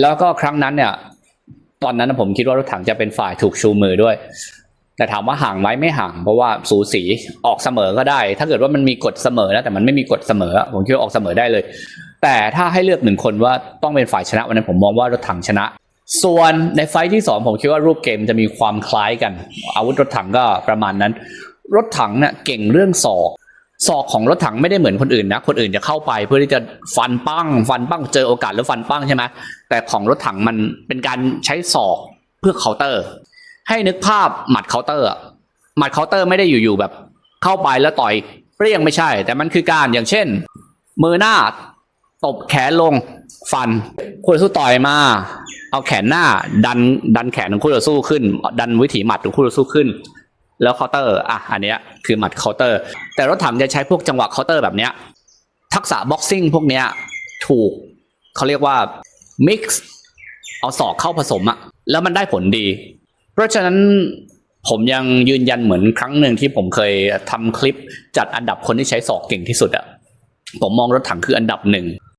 แล้วก็ครั้งนั้นเนี่ย ตอนนั้นผมคิดว่ารถถังจะเป็นฝ่ายถูกชูมือด้วย แต่ถามว่าห่างไหมไม่ห่าง เพราะว่าสูสีออกเสมอก็ได้ ถ้าเกิดว่ามันมีกฎเสมอนะแต่มันไม่มีกฎเสมอผมคิดว่าออกเสมอได้เลย แต่ถ้าให้เลือกหนึ่งคนว่าต้องเป็นฝ่ายชนะวันนั้นผมมองว่ารถถังชนะ ส่วนในไฟท์ที่สองผมคิดว่ารูปเกมจะมีความคล้ายกัน อาวุธรถถังก็ประมาณนั้น รถถังเนี่ยเก่งเรื่องศอก ศอกของรถถังไม่ได้เหมือนคนอื่นนะ คนอื่นจะเข้าไปเพื่อที่จะฟันปั้ง ฟันปั้งเจอโอกาสแล้วฟันปั้งใช่ไหมแต่ของรถถังมันเป็นการใช้ศอกเพื่อเคาน์เตอร์ ให้นึกภาพหมัดเคาน์เตอร์หมัดเคาน์เตอร์ไม่ได้อยู่ๆแบบ เข้าไปแล้วต่อยเปรี้ยงไม่ใช่ แต่มันคือการอย่างเช่น มือหน้าตบแขนลงฟันคู่ต่อสู้ต่อยมา เอาแขนหน้าดันดันแขนของคู่ต่อสู้ขึ้น ดันวิถีหมัดของคู่ต่อสู้ขึ้น แล้วเคาน์เตอร์อะอันเนี้ยคือหมัดเคาน์เตอร์ แต่รถถังจะใช้พวกจังหวะเคาน์เตอร์แบบเนี้ยทักษะบ็อกซิ่งพวกเนี้ยถูกเขาเรียกว่า mix เอาศอกเข้าผสมอะแล้วมันได้ผลดี เพราะฉะนั้นผมยังยืนยันเหมือนครั้งหนึ่งที่ผมเคยทำคลิปจัดอันดับคนที่ใช้ศอกเก่งที่สุดอะผมมองรถถังคืออันดับหนึ่ง